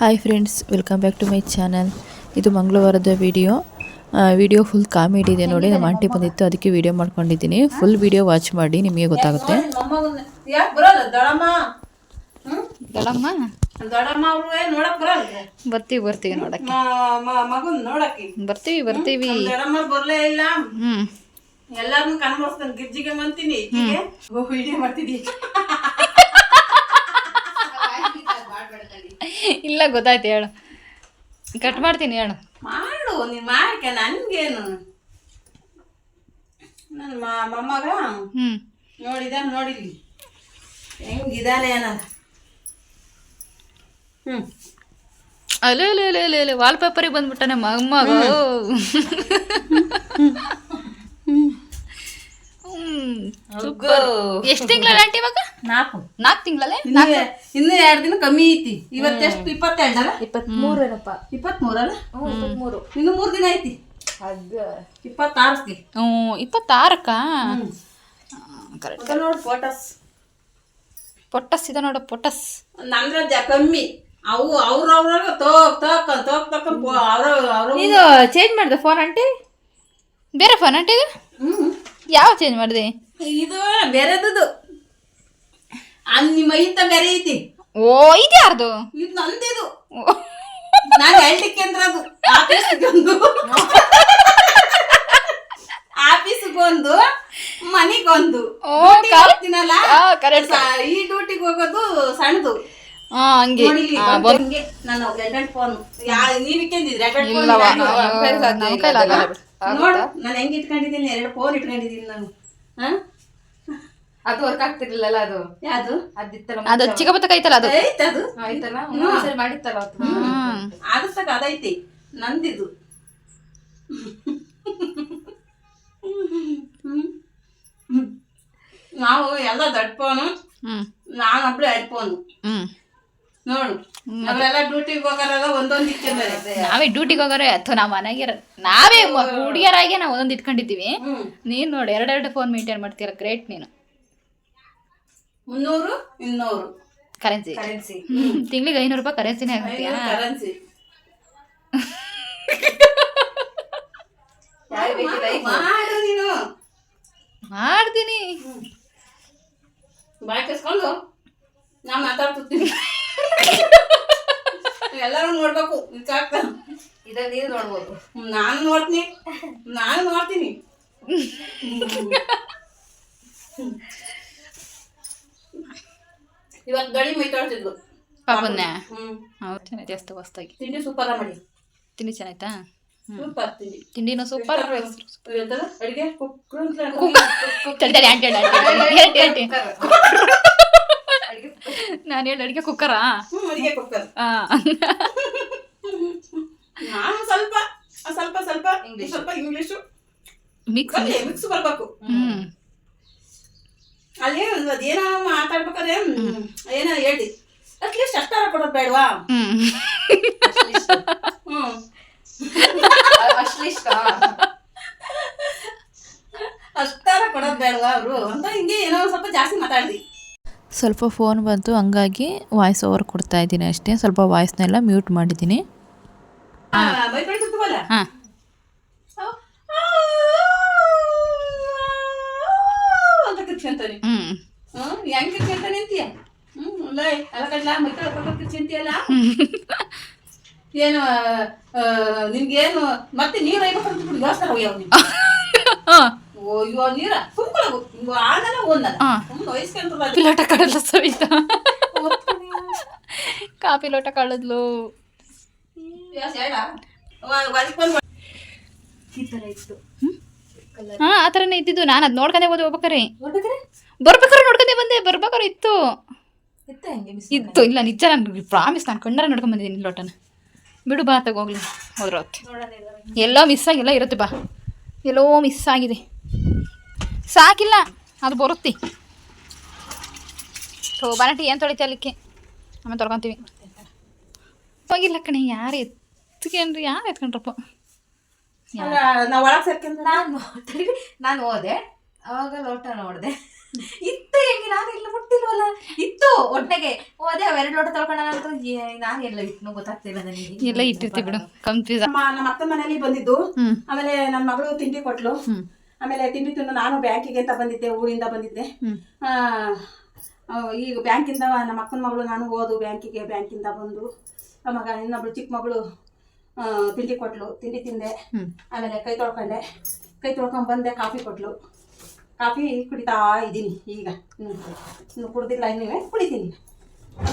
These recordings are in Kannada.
Hi friends welcome back to my channel ಇದು ಮಂಗಳವಾರದ ವಿಡಿಯೋ ವಿಡಿಯೋ ಫುಲ್ ಕಾಮಿಡಿ ಇದೆ ನೋಡಿ. ನಮ್ಮ ಆಂಟಿ ಬಂದಿತ್ತು ಅದಕ್ಕೆ ವಿಡಿಯೋ ಮಾಡ್ಕೊಂಡಿದ್ದೀನಿ. ಫುಲ್ ವಿಡಿಯೋ ವಾಚ್ ಮಾಡಿ ನಿಮಗೆ ಗೊತ್ತಾಗುತ್ತೆ. ಬರ್ತೀವಿ ಬರ್ತೀವಿ ನೋಡಕ್ಕೆ. ಬರ್ತೀವಿ ಬರ್ತೀವಿ. ದೊಡಮ್ಮ ಬರ್ಲೇ ಇಲ್ಲ. ಹ್ಮ್. ಎಲ್ಲಾರನ್ನು ಕನ್ಬರ್ಸ್ತಾನೆ ಗಿರ್ಜಿಗೆ ಮಂತೀನಿ ಹೋಗಿ ವಿಡಿಯೋ ಇಲ್ಲ ಗೊತ್ತಾಯ್ತು ಹೇಳು. ಕಟ್ ಮಾಡ್ತೀನಿ ಹೇಳು. ಮಾಡು ನೀನ್ ಮಾಡ್ಕ ನನ್ಗೇನು? ನನ್ನ ಮೊಮ್ಮಗ? ನೋಡಿದ ನೋಡಿಲಿ ಹೆಂಗಿದಾನೆ ಏನ ಹ್ಞೂ ಅಲ್ಲೇ ಅಲ್ಲೇ ಅಲ್ಲೇ ಅಲ್ಲೇ ಅಲ್ಲೇ ವಾಲ್ ಪೇಪರಿಗೆ ಬಂದ್ಬಿಟ್ಟಾನೆ ಮಮ್ಮಗ. ಎಷ್ಟು ತಿಂಗಳ ಆಂಟಿ ಇವಾಗ? ನಾಲ್ಕು. ನಾಲ್ಕು ತಿಂಗಳಲ್ಲೇ? ಇನ್ನು ಇನ್ನು ಎರಡು ದಿನ ಕಮ್ಮಿ ಐತಿ. ಇವತ್ತೆಷ್ಟು ಇಪ್ಪತ್ತೆರಡಲ್ಲ ಇಪ್ಪತ್ಮೂರೇನಪ್ಪ ಇಪ್ಪತ್ಮೂರಲ್ಲ ಇಪ್ಪತ್ಮೂರು ಇನ್ನು ಮೂರು ದಿನ ಐತಿ. ಅದ. ಇಪ್ಪತ್ತಾರಕ್ಕೆ. ಹ್ಞೂ ಇಪ್ಪತ್ತಾರಕ್ಕ? ಕರೆಕ್ಟ್ ನೋಡು ಫೋಟೋಸ್ ಪೊಟ್ಟಸ್ ಇದೆ ನೋಡು ಪೊಟಸ್ ನಂದ್ರ ಜ ಕಮ್ಮಿ. ಅವು ಅವ್ರವ್ರಾಗ ತೋಕ್ ತೋಕ್ ತೋಕ್ ತೋಕ್ ಅವ್ರ ಅವ್ರ ಇದು ಚೇಂಜ್ ಮಾಡಿದೆ ಫೋನ್ ಆಂಟಿ ಬೇರೆ ಫೋನ್ ಆಂಟಿ ಇದು? ಯಾವ ಚೇಂಜ್ ಮಾಡಿದೆ? ಇದು ಬೇರೆದದು. ಅದ್ ನಿಮ್ಮ ಇಂತ ಬೇರೆ ಐತಿ. ಓ ಇದು ಯಾರ್ದು? ಇದು ನಂದಿದು. ನಾನು ಹೇಳ್ಲಿಕ್ಕೆ ಅಂದ್ರೆ ಅದು. ಆಫೀಸ್ಗೆ ಒಂದು ಮನಿಗ್ ಓ, ಡ್ಯೂಟಿಗೆ correct. ಹೋಗ್ತೀನಲ್ಲ? ಆ. ಸ- ಈ ಡ್ಯೂಟಿಗೆ ಹೋಗೋದು ಸಣ್ಣದು. ಹಾ ಹಂಗೆ. ನೋಡಿ ಆ, ಬಂತು ಬಂದ್- ಹಿಂಗೆ? ನಾನು ಫೋನ್ ನೀವ್ ಎರಡೆರಡು ಫೋನ್ ನಮ್ಮ ಕೈಲಾಗಲ್ಲ. ಬಿಡು. ನೋಡು ನಾನು ಹೆಂಗ್ ಇಟ್ಕೊಂಡಿದ್ದೀನಿ ಎರಡು ಫೋನ್ ಇಟ್ಕೊಂಡಿದ್ದೀನಿ ನಾನು. ಹಾ? ಅದು ವರ್ಕ್ ಆಗ್ತಿರ್ಲಿಲ್ಲ ಅದು? ಯಾವುದು? ಅದಿತ್ತಲ್ಲ ಅದು ಚಿಕ್ಕಬತ್ತ ಐತಲ್ಲ ಅದು? ಐತೆ ಅದು ಆಯ್ತಲ್ಲ ಒಂದ್ಸರಿ ಮಾಡಿತ್ತಲ್ಲ ಅದು ಸಾಕ ಅದೈತಿ. ನಂದಿದು. ನಾವು ಎಲ್ಲ ದೊಡ್ಡ ಫೋನು ಹ್ಮ್. ನಾನು ಒಬ್ಳೆ ಎರಡು ಫೋನು ಹ್ಮ್. ನೋಡು ಅವರೆಲ್ಲ ಡ್ಯೂಟಿಗೆ ಹೋಗೋರೆಲ್ಲ ಒಂದೊಂದು ನಾವೇ ಡ್ಯೂಟಿಗೆ ಹೋಗೋರೆ. ಅಥವಾ ನಾವು ಮನೆಗೆ ನಾವೇ ಹುಡುಗಿಯರಾಗೆ ನಾವು ಒಂದೊಂದು ಇಟ್ಕೊಂಡಿದ್ದೀವಿ. ನೀನು ನೋಡಿ ಎರಡೆರಡು ಫೋನ್ ಮೇಂಟೈನ್ ಮಾಡ್ತೀರ ಗ್ರೇಟ್ ನೀನು. ಮುನ್ನೂರು ಇನ್ನೂರು. ಕರೆನ್ಸಿ ಕರೆನ್ಸಿ ತಿಂಗಳಿಗೆ ಐನೂರು ರೂಪಾಯಿ ಕರೆನ್ಸಿನೇ ಆಗುತ್ತೆ ಕರೆನ್ಸಿ ಮಾಡು ನೀನು. ಮಾಡ್ತೀನಿ. ಬಾಯ್ ಕಸ್ಕೊಂಡು ನಾ ಮಾತಾಡ್ತಿರ್ತೀನಿ. ಎಲ್ಲರೂ ನೋಡ್ಬೇಕು ಇದಾಗ್ತ ಇದ ನೀರು ನೋಡ್ಬೋದು. ನಾನು ನೋಡ್ತೀನಿ. ನಾನು ನೋಡ್ತೀನಿ ಇವತ್ತು ಗಳಿ ಮೈತಾಡ್ತಿದ್ಲು ಪಾಪನ್ನ? ಹ್ಮ್. ಹೌದು ಚೆನ್ನಾಗಿ ಅಷ್ಟು ಹೊಸ್ತಾಗಿ ತಿಂಡಿ ಸೂಪರ್ ಮಾಡಿ. ತಿಂಡಿ ಚೆನ್ನಾಯ್ತಾ? ಸೂಪರ್ ತಿಂಡಿ. ತಿಂಡಿನೂ ಸೂಪರ್ ಅಡಿಗೆ ನಾನು ಹೇಳಿ ಅಡುಗೆ ಕುಕ್ಕರಾ ಅಡಿಗೆ ಕುಕ್ಕರ್ ಹಾಂ ನಾನು ಸ್ವಲ್ಪ ಸ್ವಲ್ಪ ಸ್ವಲ್ಪ ಸ್ವಲ್ಪ ಇಂಗ್ಲಿಷು ಮಿಕ್ಸ್ ಮಿಕ್ಸ್ ಬರಬೇಕು. ಹ್ಞೂ ಅದೇನೋ ಮಾತಾಡ್ಬೇಕಾದ್ರೆ ಏನೋ ಹೇಳಿ ಅಟ್ಲೀಸ್ಟ್ ಅಷ್ಟಾರ ಕೊಡೋದು ಬೇಡವಾ ಹ್ಮ್ ಅಷ್ಟಿಷ್ಟ ಅಷ್ಟಾರ ಕೊಡೋದು ಬೇಡವಾ ಅವರು ಅಂತ ಹಿಂಗೆ ಏನೋ ಸ್ವಲ್ಪ ಜಾಸ್ತಿ ಮಾತಾಡ್ದಿ ಸ್ವಲ್ಪ ಫೋನ್ ಬಂತು ಹಂಗಾಗಿ ವಾಯ್ಸ್ ಓವರ್ ಕೊಡ್ತಾ ಇದ್ದೀನಿ ಅಷ್ಟೇ ಸ್ವಲ್ಪ ವಾಯ್ಸ್ನೆಲ್ಲ ಮ್ಯೂಟ್ ಮಾಡಿದ್ದೀನಿ ಹಾಂ ಅಂತ ಹ್ಮ್ ಹೆಂಗ್ ಕೇಳ್ತಾ ನಿಂತೀಯ ಹ್ಮ್ ಲೈ ಅಲ್ಲ ಕಡ್ಲ ಮೈಕಳ ಪಕ್ಕ ಕಿರ್ಚಂತೀಯಲ್ಲ ಏನು ನಿಮ್ಗೇನು ಮತ್ತೆ ನೀರು ಐಬೇಕಂತ ಹೋಗ್ಯಾವ ನೀವು ಅಯ್ಯೋ ನೀರ ಒಂದಲ್ಲ ಕಾಫಿ ಲೋಟ ಕಡಲ್ಲ ಸವಿತಾ. ಕಾಫಿ ಲೋಟ ಕಳದ್ಲು ಈ ಥರ ಇತ್ತು. ಹಾಂ ಆ ಥರನೇ ಇದ್ದಿದ್ದು. ನಾನು ಅದು ನೋಡ್ಕೊಂಡೆ ಹೋದೆ ಹೋಗ್ಬೇಕಾರೆ ಬರ್ಬೇಕಾರೆ ನೋಡ್ಕೊಂಡೆ ಬಂದೆ. ಬರ್ಬೇಕಾರೆ ಇತ್ತು. ಇತ್ತ ಇಲ್ಲ ನಿಜ ನಾನು ಪ್ರಾಮಿಸ್ ನಾನು ಕಣ್ಣಾರ ನೋಡ್ಕೊಂಡ್ ಬಂದಿದ್ದೀನಿ ಲೋಟನ. ಬಿಡು ಬಾ ತಗೋಗ್ಲಿ ಹೋದ್ರ ಹೊತ್ತು ಎಲ್ಲೋ ಮಿಸ್ ಆಗಿಲ್ಲ ಇರುತ್ತೆ ಬಾ. ಎಲ್ಲೋ ಮಿಸ್ ಆಗಿದೆ. ಸಾಕಿಲ್ಲ ಅದು ಬರುತ್ತೆ. ಥೋ ಬಾನಟಿ ಏನು ತೊಳಿತೆ ಅಲ್ಲಿಕ್ಕೆ? ಆಮೇಲೆ ತೊಳ್ಕೊತೀವಿ. ಹೋಗಿಲ್ಲ ಕಣೆ ಯಾರು ಎತ್ಕೊಂಡ್ರಿ ಯಾರು ಎತ್ಕೊಂಡ್ರಪ್ಪ? ನಾವ್ ಒಳಗ್ ಸೇರ್ಕೊಂಡ್ರೆ ನಾನು ತಡೀರಿ, ನಾನು ಹೋದೆ ಅವಾಗ ಲೋಟ ನೋಡ್ದೆ ಇತ್ತು ಹೆಂಗೆ? ನಾನು ಇಲ್ಲ ಮುಟ್ಟಿಲ್ವಲ್ಲ ಇತ್ತು ಒಟ್ಟಿಗೆ. ಹೋದೆ ಅವೆರಡು ಎರಡು ಲೋಟ ತೊಳ್ಕೊಂಡ ನಾನು ಎಲ್ಲ ಇಟ್ಟು ಗೊತ್ತಾಗ್ತಿಲ್ಲ ನನಗೆ. ಎಲ್ಲ ಇಟ್ಟಿರ್ತಿ ಬಿಡು ಕನ್ಫ್ಯೂಸ್ ನಮ್ಮ ನಮ್ಮ ಅಕ್ಕನ ಮನೇಲಿ ಬಂದಿದ್ದು. ಆಮೇಲೆ ನನ್ನ ಮಗಳು ತಿಂಡಿ ಕೊಟ್ಲು. ಆಮೇಲೆ ತಿಂಡಿ ತಿಂದು ನಾನು ಬ್ಯಾಂಕಿಗೆ ಅಂತ ಬಂದಿದ್ದೆ ಊರಿಂದ ಬಂದಿದ್ದೆ. ಈಗ ಬ್ಯಾಂಕಿಂದ ನಮ್ಮ ಅಕ್ಕನ ಮಗಳು ನಾನು ಹೋದು ಬ್ಯಾಂಕಿಗೆ ಬ್ಯಾಂಕಿಂದ ಬಂದು. ಆ ಮಗ ಇನ್ನೊಬ್ಳು ಚಿಕ್ಕ ಮಗಳು ತಿಂಡಿ ಕೊಟ್ಲು. ತಿಂಡಿ ತಿಂದೆ. ಆಮೇಲೆ ಕೈ ತೊಳ್ಕೊಂಡೆ. ಕೈ ತೊಳ್ಕೊಂಡ್ ಬಂದೆ ಕಾಫಿ ಕೊಟ್ಲು. ಕಾಫಿ ಕುಡಿತಾ ಇದ್ದೀನಿ ಈಗ. ಹ್ಮ್. ಇನ್ನು ಕುಡ್ದಿಲ್ಲ ಇನ್ನೂ ಕುಡಿತೀನಿ.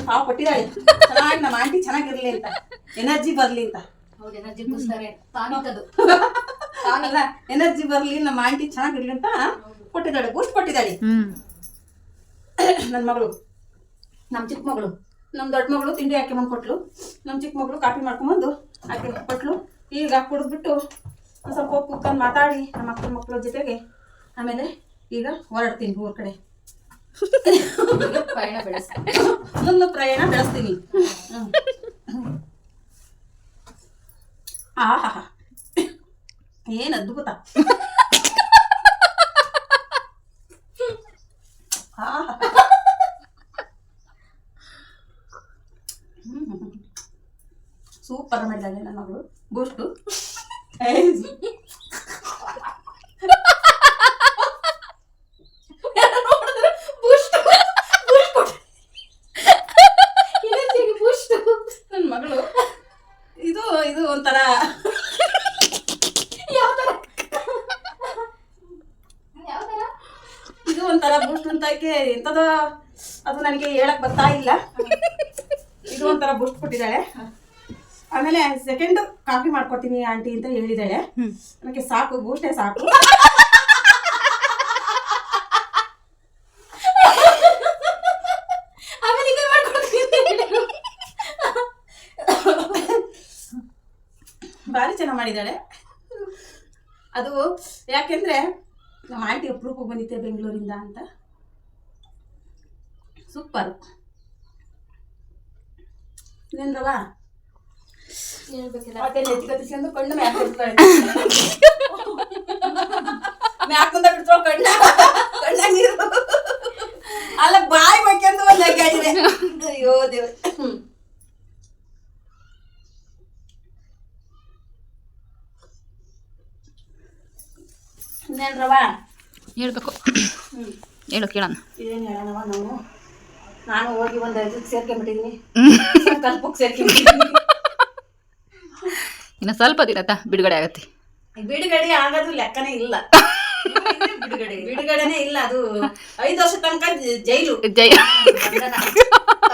ಕಾಫಿ ಕೊಟ್ಟಿದ್ದಾಳೆ. ಚೆನ್ನಾಗಿ ನಮ್ಮ ಆಂಟಿ ಚೆನ್ನಾಗಿರ್ಲಿ ಅಂತ. ಎನರ್ಜಿ ಬರ್ಲಿ ಅಂತ. ಹೌದು ಎನರ್ಜಿ ಬೂಸ್ತಾರೆ ಎನರ್ಜಿ ಬರ್ಲಿ ನಮ್ಮ ಆಂಟಿ ಚೆನ್ನಾಗಿರ್ಲಿ ಅಂತ ಕೊಟ್ಟಿದ್ದಾಳೆ. ಬೂಸ್ಟ್ ಕೊಟ್ಟಿದ್ದಾಳೆ. ನನ್ನ ಮಗಳು. ನಮ್ಮ ಚಿಕ್ಕ ಮಗಳು. ನಮ್ಮ ದೊಡ್ಡ ಮಗಳು ತಿಂಡಿ ಹಾಕಿ ಬಂದು ಕೊಟ್ಲು ನಮ್ಮ ಚಿಕ್ಕ ಮಗಳು ಕಾಫಿ ಮಾಡ್ಕೊಂಬಂದು ಹಾಕಿ ಕೊಟ್ಲು. ಈಗ ಕುಡಿದ್ಬಿಟ್ಟು ಒಂದು ಸ್ವಲ್ಪ ಹೋಗಿ ಕೂತ್ಕೊಂಡು ಮಾತಾಡಿ ನಮ್ಮ ಅಕ್ಕ ಮಕ್ಕಳ ಜೊತೆಗೆ. ಆಮೇಲೆ ಈಗ ಹೊರಡ್ತೀನಿ ಊರ ಕಡೆ. ಪ್ರಯಾಣ ಬೆಳೆಸ್ತೀನಿ. ಮುಂದೆ ಪ್ರಯಾಣ ಬೆಳೆಸ್ತೀನಿ. ಹ್ಮ್. ಆಹಾಹಾ ಏನು ಅದ್ಭುತ. ಆಹಾ. ಸೂಪರ್ ಮಾಡಿದ್ದಾಳೆ ನನ್ನ ಮಗಳು. ಬೂಸ್ಟು ನನ್ನ ಮಗಳು. ಇದು ಇದು ಒಂಥರ. ಇದು ಒಂಥರ ಬೂಸ್ಟ್ ಅಂತಕ್ಕೆ ಎಂಥದೋ ಅದು ನನಗೆ ಹೇಳಕ್ ಬರ್ತಾ ಇಲ್ಲ. ಇದು ಒಂಥರ ಬೂಸ್ಟ್ ಕೊಟ್ಟಿದ್ದಾಳೆ. ಆಮೇಲೆ ಸೆಕೆಂಡ್ ಕಾಫಿ ಮಾಡ್ಕೊಡ್ತೀನಿ ಆಂಟಿ ಅಂತ ಹೇಳಿದಾಳೆ. ನನಗೆ ಸಾಕು ಬೂಸ್ಟೇ ಸಾಕು. ಭಾರಿ ಚೆನ್ನಾಗಿ ಮಾಡಿದ್ದಾಳೆ ಅದು ಯಾಕೆಂದ್ರೆ ನಮ್ಮ ಆಂಟಿ ಅಪ್ರೂಪ ಬಂದಿತ್ತೆ ಬೆಂಗಳೂರಿಂದ ಅಂತ. ಸೂಪರ್ ಇನ್ನೇನ್ರವ ಹೇಳ್ಬೇಕಿಲ್ಲ ಮತ್ತೆ ನೆತ್ತಿ ಕತ್ತಿಸ್ಕೊಂಡು ಕಣ್ಣು ಕಣ್ಣಾಗ ನೀರು ಅಲ್ಲ ಬಾಯಿ ಮಕ್ಕೆಂದು ಒಂದು ಅಗ್ಗಾಡಿದೆ ಅಯ್ಯೋ ದೇವ್ರ. ಇನ್ನೇನ್ರವ ಹೇಳ್ಬೇಕು. ಹ್ಮ್. ಹೇಳು ಕೇಳೋಣ. ಏನ್ ಹೇಳೋಣವ ನಾವು? ನಾನು ಹೋಗಿ ಒಂದು ಇದಕ್ಕೆ ಸೇರ್ಕೊಂಡ್ಬಿಟ್ಟಿದ್ದೀನಿ ಕಲ್ಪಕ್ಕೆ ಸೇರ್ಕೊಂಡ್ಬಿಟ್ಟಿದ್ದೀನಿ ಇನ್ನು ಸ್ವಲ್ಪ ದಿನ ತ ಬಿಡುಗಡೆ ಆಗತ್ತೆ. ಬಿಡುಗಡೆ ಆಗೋದು ಲೆಕ್ಕನೇ ಇಲ್ಲ. ಬಿಡುಗಡೆ ಬಿಡುಗಡೆನೇ ಇಲ್ಲ ಅದು ಐದು ವರ್ಷ ತನಕ ಜೈಲು. ಜೈ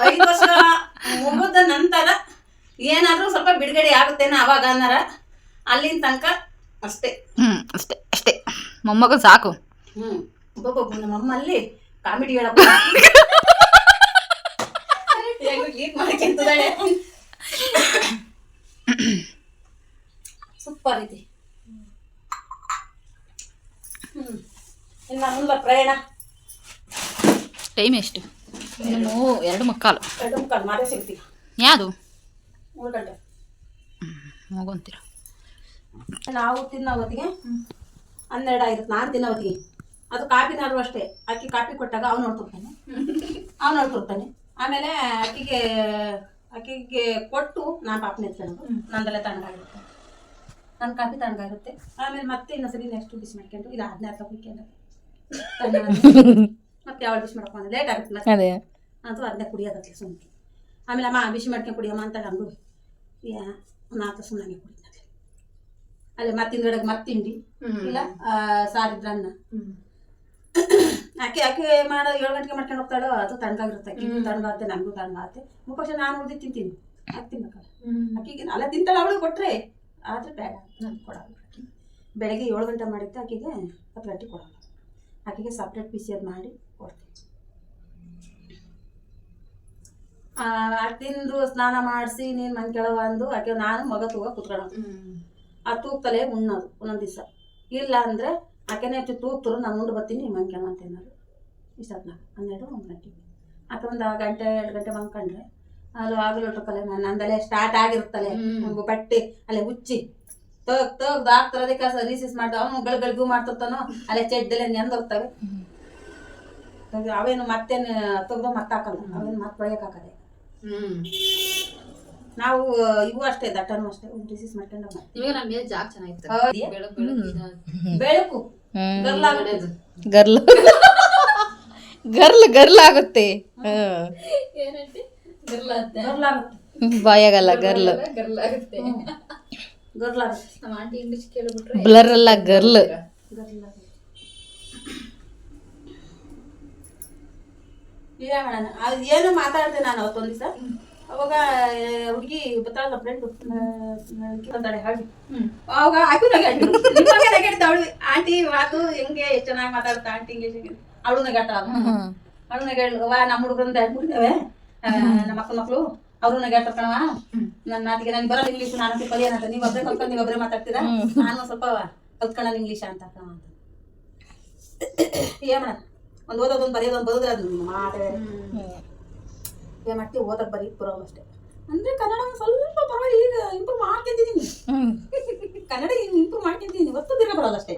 ಐದು ವರ್ಷ ಮುಗಿದ ನಂತರ ಏನಾದ್ರೂ ಸ್ವಲ್ಪ ಬಿಡುಗಡೆ ಆಗುತ್ತೇನೋ ಅವಾಗ ಅನ್ನಾರ ಅಲ್ಲಿನ ತನಕ ಅಷ್ಟೇ. ಹ್ಮ್ ಅಷ್ಟೇ ಅಷ್ಟೇ. ಮೊಮ್ಮಗ ಸಾಕು. ಹ್ಮ್ ಅಲ್ಲಿ ಕಾಮಿಡಿ ಹೇಳಪ್ಪ ಮಾಡ್ಕೊಂತದಾಳೆ ಸೂಪರ್ ಐತಿ ಹ್ಞೂ ಇನ್ನು ಮುಂದೆ ಪ್ರಯಾಣ. ಟೈಮ್ ಎಷ್ಟು? ಇನ್ನು ಎರಡು ಮುಕ್ಕಾಲು. ಎರಡು ಮುಕ್ಕಾಲು ಮಾರೇ ಸಿಗ್ತೀವಿ. ಯಾವುದು? ಮೂರು ಗಂಟೆ. ಹೋಗಂತೀರ ನಾವು ತಿನ್ನೋ ಹೊತ್ತಿಗೆ ಹನ್ನೆರಡು ಆಗಿರುತ್ತೆ ನಾನು ತಿನ್ನೋ ಹೊತ್ತಿಗೆ ಅದು ಕಾಫಿ ನಾರು ಅಷ್ಟೇ. ಅಕ್ಕಿ ಕಾಪಿ ಕೊಟ್ಟಾಗ ಅವ್ನು ನೋಡ್ತಿರ್ತಾನೆ ಅವ್ನು ನೋಡ್ತಿರ್ತಾನೆ ಆಮೇಲೆ ಅಕ್ಕಿಗೆ ಅಕ್ಕಿಗೆ ಕೊಟ್ಟು ನಾನು ಪಾಪನ ನಂದಲೆ ನಂದೆಲ್ಲ ತಣ್ಣಗಾಗಿರುತ್ತೆ ನನ್ನ ಕಾಫಿ ತಣ್ಣಗಾಗಿರುತ್ತೆ ಆಮೇಲೆ ಮತ್ತೆ ಇನ್ನೊಂದ್ಸರಿ ನೆಕ್ಸ್ಟ್ ಬಿಸಿ ಮಾಡ್ಕೊಂಡು ಇದು ಹದಿನಾರು ತಗೊಂಡು ಮತ್ತೆ ಯಾವಾಗ ಬಿಸಿ ಮಾಡ್ಕೊಂಡು ಲೇಟ್ ಆಗುತ್ತೆ ಮತ್ತೆ ಅದೇ. ಅದು ಅದನ್ನೇ ಕುಡಿಯೋದಕ್ಕೆ ಸುಮ್ಮನೆ ಆಮೇಲೆ ಅಮ್ಮ ಬಿಸಿ ಮಾಡ್ಕೊಂಡು ಕುಡಿಯಮ್ಮ ಅಂತ ಅಂದು ಯಾ ನಾಲ್ಕು ಸುಮ್ಮನೆ ಕುಡಿ ಅಲ್ಲಿ ಮತ್ತೆ ತಿಂಡಿ ಇಲ್ಲ ಆ, ಸಾರಿದ್ರ ಅನ್ನ. ಆಕೆ ಆಕೆ ಮಾಡೋ ಏಳು ಗಂಟೆಗೆ ಮಾಡ್ಕೊಂಡು ಹೋಗ್ತಾಳೋ ಅದು ತಣ್ಣಗಾಗಿರುತ್ತೆ. ಅಂತ ತಣ್ಣಗಾಗುತ್ತೆ ನನಗೂ ತಣ್ಣಗಾಗುತ್ತೆ. ಮುಖಕ್ಷ ನಾನು ಉಳಿದು ತಿಂತೀನಿ. ಆಕೆ ತಿನ್ಬೇಕಲ್ಲ. ಅಕ್ಕಿಗೆ ಅಲ್ಲ ತಿಂತಾಳೆ ಅವಳು ಕೊಟ್ಟರೆ ಆದರೆ ಬೇಡ ನಾನು ಕೊಡಲ್ಲ ಬೆಳಗ್ಗೆ ಏಳು ಗಂಟೆ ಮಾಡಿದ್ದೆ ಆಕೆಗೆ ಹತ್ತು ಗಂಟೆ ಕೊಡೋಲ್ಲ. ಆಕೆಗೆ ಸಪ್ರೇಟ್ ಬಿಸಿಯೋದು ಮಾಡಿ ಕೊಡ್ತೀನಿ. ಆ, ಆಕೆ ತಿಂದು ಸ್ನಾನ ಮಾಡಿಸಿ ನೀನು ಮನೆ ಕೆಳಗೆ ಅಂದು ಆಕೆ ನಾನು ಮಗ ತೂಗ ಕುತ್ಕೊಳ್ಳೋದು ಆ ತೂಗ್ತಲೇ ಉಣ್ಣೋದು ಒಂದೊಂದು ದಿವಸ. ಇಲ್ಲ ಅಂದರೆ ಆಕೆನೇ ಹೆಚ್ಚು ತೂಗ್ತರು ನಾನು ಉಂಡು ಬರ್ತೀನಿ ಮಂಕೆ ಅಂತ ತಿನ್ನೋದು ಇಷ್ಟೊತ್ನಾಗ. ಹನ್ನೆರಡು ಒಂದು ಗಂಟೆ ಆಕೆ ಒಂದು ಗಂಟೆ ಎರಡು ಗಂಟೆ ಮಲ್ಕೊಂಡ್ರೆ ಅದು ಆಗಲು ನಾನು ನಂದಲ್ಲೇ ಸ್ಟಾರ್ಟ್ ಆಗಿರುತ್ತಲೆ. ಒಂದು ಬಟ್ಟೆ ಅಲ್ಲೇ ಹುಚ್ಚಿ ತೋಗ್ ತಗ್ದು ಹಾಕ್ತಾರೆ. ಕಸ ರೀಸಿಸ್ ಮಾಡ್ದ ಅವನು ಗಳ್ ಬೆಳಗು ಮಾಡ್ತಿರ್ತಾನೋ ಅಲ್ಲೇ ಚೆಡ್ದಲ್ಲೇ ನೆಂದೋಗ್ತವೆ ಅವೇನು ಮತ್ತೇನು ತೆಗ್ದು ಮತ್ತೆ ಹಾಕಲ್ಲ. ಅವೇನು ಮತ್ತೆ ಬೆಳೆಯೋಕ್ಕಾಗದೆ ಹ್ಮ್. ನಾವು ಇವು ಅಷ್ಟೇ ದಟ್ಟನು ಅಷ್ಟೇ. ಡಿಸೀಸ್ ಮಾಡ್ಕೊಂಡು ಇವಾಗ ನಮ್ಮ ಮೇಲೆ ಜಾಗ ಚೆನ್ನಾಗಿತ್ತು. ಹೌದಾ? ಬೆಳಕು ಬೆಳಕು ಬೆಳಕು. ಗರ್ಲಾಗೋದು. Girl girl. ಗರ್ಲ್ ಆಗುತ್ತೆ. ಏನಂತೆ ಬಾಯಾಗಲ್ಲ ಗರ್ಲ್. ಬ್ಲರ್ ಅಲ್ಲ ಗರ್ಲ್. ಅದು ಏನು ಮಾತಾಡ್ದೆ ನಾನು ಅವತ್ತೊಂದು ದಿವಸ ಅವಾಗ ಹುಡುಗಿ ಬತ್ತಾಳ ಫ್ರೆಂಡ್ ಅಂತಾಳೆ ಹಾಗೆ. ಅವಾಗ ಆಕಿ ನಗಾಡ್ತಾ ಅವಳು. ಆಂಟಿ ಮಾತು ಹೆಂಗೆ ಚೆನ್ನಾಗಿ ಮಾತಾಡ್ತಾ ಆಂಟಿ ಇಂಗ್ಲೀಷ್ ಅವಳು ನಗಾಟ ಅವಳು ನಗಾಡ್ಲು ವಾ ನಮ್ಮ ಹುಡುಗರಿಂದ ಎರಡು ಮೂರಿದ್ದಾವೆ ನಮ್ಮ ಅಕ್ಕ ಮಕ್ಕಳು ಅವರು ನಗಾಡ್ತಾರ ಕಣವ ನನ್ನ ಮಾತಿಗೆ ನನಗೆ ಬರಲ್ಲ ಇಂಗ್ಲೀಷ್ ನಾನು ಕಲಿಯೋಣ ಅಂತ. ನೀವು ಒಬ್ಬರೇ ಕಲ್ತ್ಕೊಂಡು ನೀವು ಒಬ್ಬರೇ ಮಾತಾಡ್ತೀರಾ? ನಾನು ಸ್ವಲ್ಪ ಕಲ್ತ್ಕೊಳ್ಳೋಣ ಇಂಗ್ಲೀಷ್ ಅಂತ ಕಣವ ಅಂತ. ಏನ್ ಮೇಡಮ್ ಒಂದು ಓದೋದೊಂದು ಬರೆಯೋದೊಂದು ಬರೋದ್ರ ಅದು ಮಾತಾಡ ಏನ್ ಮಾಡ್ತೀವಿ ಓದಕ್ ಬರೀ ಪುರೋ ಅಷ್ಟೇ. ಅಂದ್ರೆ ಕನ್ನಡ ಸ್ವಲ್ಪ ಪರವಾಗಿ ಈಗ ಇಂಪ್ರೂವ್ ಮಾಡ್ಕೊಂತಿದ್ದೀನಿ ಕನ್ನಡ ಇಂಪ್ರೂವ್ ಮಾಡ್ಕೊಂತೀನಿ ಒತ್ತು ದೀರ್ಘ ಬರಲ್ಲ ಅಷ್ಟೇ.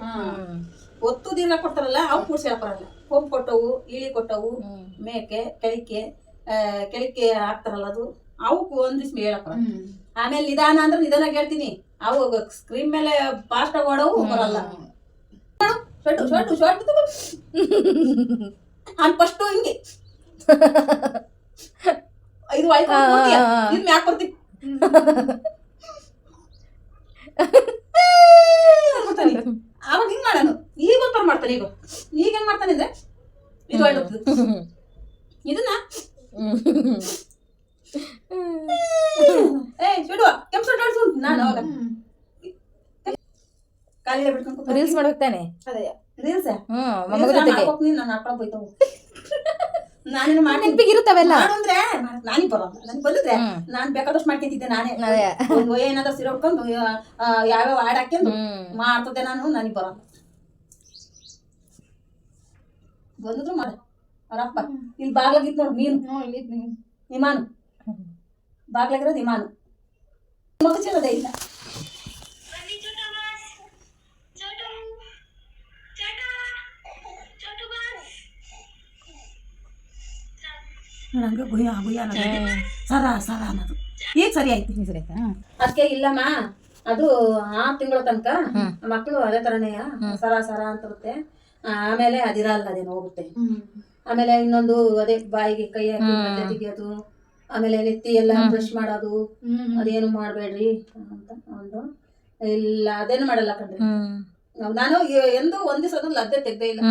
ಒತ್ತು ದಿನ ಕೊಡ್ತಾರಲ್ಲ ಅವು ಕೂಡ್ಸಿ ಬರಲ್ಲ ಕೊಂಬ್ ಕೊಟ್ಟವು ಇಳಿ ಕೊಟ್ಟವು ಮೇಕೆ ಕೆಳಿಕೆ ಆ, ಕೆಳಿಕೆ ಹಾಕ್ತಾರಲ್ಲ ಅದು ಅವಕ್ಕೂ ಒಂದಿಸ್ ಹೇಳಪ್ಪ ಆಮೇಲೆ ನಿಧಾನ ಅಂದ್ರೆ ನಿಧಾನ ಕೇಳ್ತೀನಿ ಅವು ಸ್ಕ್ರೀನ್ ಮೇಲೆ ಫಾಸ್ಟ್ ಆಗಿ ಓಡವು ಬರಲ್ಲ. ಶೊಟ್ಟು ಶೊಟ್ಟು ಶೊಟ್ಟು ನಾನು ಫಸ್ಟ್ ಹಿಂಗೆ. ಇದು ಆಯ್ತು ಇದು ಯಾಕೆ ಬರ್ತಿ ಅನ್ಬಿಡ್ತಾನೆ. ಅವಾಗ ಹಿಂಗ್ ಮಾಡೋನು ಈಗ ಒಂಥರ ಮಾಡ್ತಾನೆ ಈಗ. ಈಗ ಹೆಂಗ್ ಮಾಡ್ತಾನೆ ಅಂದ್ರೆ ಇದು ಇದನ್ನ ರೀಲ್ಸ್ ಮಾಡ್ಬೇಕ್ತಾನೆ ರೀಲ್ಸ್ ಇರುತ್ತವೆಲ್ಲ ಅಂದ್ರೆ ನಾನೇ ಬರೋದು ನನಗೆ ನಾನು ಬೇಕಾದಷ್ಟು ಮಾಡ್ಕೊಂತಿದ್ದೆ ನಾನೇ. ಏನಾದ್ರು ಸಿರ ಯಾವ್ಯಾವ ಹಾಡ್ ಹಾಕ್ಯಂದು ಮಾಡ್ತದೆ ನಾನು ನನಗೆ ಬರೋದು ಬಂದ್ರು ಮಾಡ. ಅವರಪ್ಪ ಇಲ್ಲಿ ಬಾಗ್ಲಾಗಿತ್ತು ನೋಡಿ ಮೀನು. ಇಮಾನು. ಬಾಗ್ಲಾಗಿರೋದು ಇಮಾನು. ಮಗಚಿರೋದೇ ಇಲ್ಲ. ನಂಗೆ ಗುಯ್ಯ ಗುಯ್ಯ ಅನ್ನೋದು. ಸರ ಸರ ಅನ್ನೋದು. ಈಗ ಸರಿ ಆಯ್ತು. ಅದಕ್ಕೆ ಇಲ್ಲಮ್ಮ ಅದು ಆ ತಿಂಗಳ ತನಕ ಮಕ್ಕಳು ಅದೇ ತರನೇ ಸರ ಸರ ಅಂತ ಬರುತ್ತೆ. ಆಮೇಲೆ ಅದಿರಲ್ಲ ಅದೇನು ಹೋಗುತ್ತೆ. ಆಮೇಲೆ ಇನ್ನೊಂದು ಅದೇ ಬಾಯಿಗೆ ಕೈ ಹಾಕಿ ಬಟ್ಟೆ ತೆಗಿಯೋದು ಆಮೇಲೆ ನೆತ್ತಿ ಎಲ್ಲ ಬ್ರಷ್ ಮಾಡೋದು ಅದೇನು ಮಾಡಬೇಡ್ರಿ ಅಂತ ಒಂದು ಇಲ್ಲ ಅದೇನು ಮಾಡಲ್ಲ ಕಣ್ರಿ. ನಾನು ಎಂದು ಒಂದ್ ದಿವಸ ಲದ್ದೆ ತೆಗ್ದೇ ಇಲ್ಲ.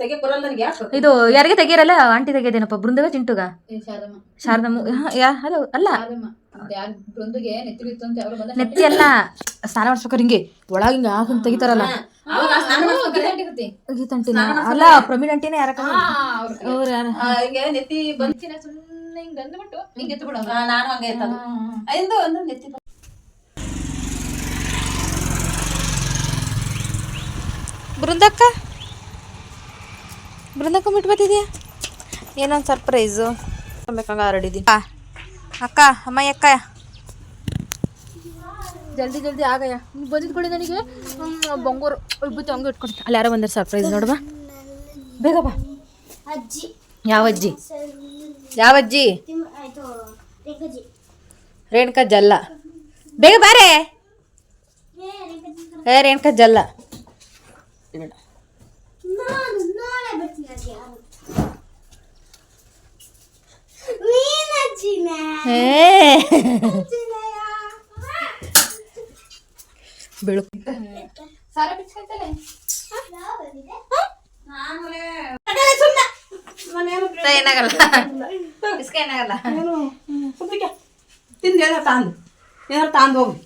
ತೆಗಿಯಕ್ ಬರಲ್ಲ ನನಗೆ ಯಾಕೆ ಇದು ಯಾರಿಗೆ ತೆಗಿಯರಲ್ಲ ಆಂಟಿ ತೆಗಿಯೋದೇನಪ್ಪ? ಬೃಂದಗ ಚಿಂಟುಗ? ಶಾರದಮ್ಮ. ಶಾರದಮ್ಮ ಯಾ ಹಲೋ ಅಲ್ಲ. ನೆತ್ತಿ ಅಲ್ಲ ಸ್ನಾನ ಮಾಡ್ಸ್ಬೇಕಾರೆ ಹಿಂಗೆ. ಒಳಗೆ ಹಿಂಗೆ ಹಾಕೊಂಡು ತೆಗಿತಾರಲ್ಲ. ಗೀತಂಟಿನ ಅಲ್ಲ ಪ್ರಮೀಳ್ ಅಂಟಿನ ಯಾರಕ್ಕ ಅವ್ರು ಯಾರ? ಆ, ಹಿಂಗೆ ನೆತ್ತಿ ಬಂದ್ ಸುಮ್ಮನೆ ಹಿಂಗ್ ಅಂದ್ಬಿಟ್ಟು ಹಿಂಗೆ ಎತ್ತು ಬಿಡೋದು. ನಾನು ಹಂಗೆ ಎತ್ತದು. ಎಂದು ಅಂದ್ರೆ ನೆತ್ತಿ ಬಂದ್- ಬೃಂದಕ್ಕ? ಬೃಂದಕ್ಕ ಬಿಟ್ಟು ಬತ್ತಿದ್ಯಾ ಏನೊಂದು ಸರ್ಪ್ರೈಸು ಬೇಕಂಗ ಹರಡಿದ್ದೀನಿ ಅಕ್ಕ ಅಮ್ಮಯ್ಯ ಅಕ್ಕ ಜಲ್ದಿ ಜಲ್ದಿ ಆಗಯ್ಯ. ನೀವು ಬಂದಿದ್ದು ಕೊಡಿ ನನಗೆ? ಬೊಂಗೂರು. ಉಳ್ಬಿತ್ತು ಹಂಗೆ ಇಟ್ಕೊಡ್ತೀನಿ. ಅಲ್ಲಿ ಯಾರೋ ಬಂದ್ರೆ ಸರ್ಪ್ರೈಸ್ ನೋಡುವ. ಬೇಗ ಬಾ. ಅಜ್ಜಿ. ಯಾವ ಅಜ್ಜಿ? ಯಾವ ಅಜ್ಜಿ? ರೇಣುಕಾ ಜಲ್ಲ ಬೇಗ ಬಾರೆ ಏ ರೇಣುಕಾ ಜಲ್ಲ ಏ ಬೆಳಕು ಸಾರ ಬಿಚ್ಕೊಳ್ತಲೆ ತಗೊಳ್ಳಿ ಸುಮ್ನೆ. ನಾನೇನು ಏನಾಗಲ್ಲ. ಬಿಸ್ಕ ಏನಾಗಲ್ಲ. ಏನು? ಸುಮ್ನಿಕೆ. ತಿಂದು ಏನಾರು ತಾಂದು. ಏನಾರು ತಾಂದು ಹೋಗಿ.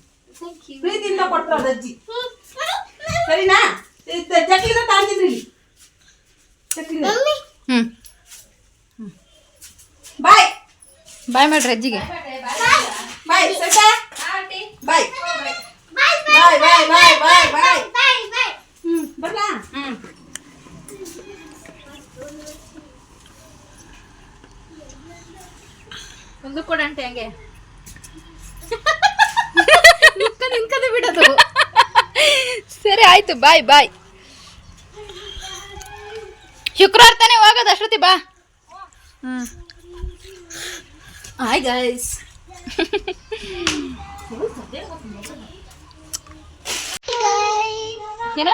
ಪ್ರೀತಿಯಿಂದ ಕೊಟ್ಟರು ಅದು ಅಜ್ಜಿ. ಸರಿನಾ? ಇದ್ ಚಕ್ಲಿನ ತಾಂದಿದ್ರಿ ಇಲ್ಲಿ. ಚಕ್ಲಿನ. ಹ್ಞೂ ಬಾಯ್. ಬಾಯ್ ಮಾಡ್ರಿ ಅಜ್ಜಿಗೆ. ಇದು ಕೊಡಂಟೆ ಹಂಗೆ. ನಿಂಕದು ಬಿಡೋದು. ಸರಿ ಆಯ್ತು ಬಾಯ್ ಬಾಯ್. ಶುಕ್ರವಾರ ತಾನೇ ಹೋಗೋದು ಅಶ್ವತಿ ಬಾ. ಹ್ಞೂ ಹಾಯ್ ಗೈಸ್ ಏನ?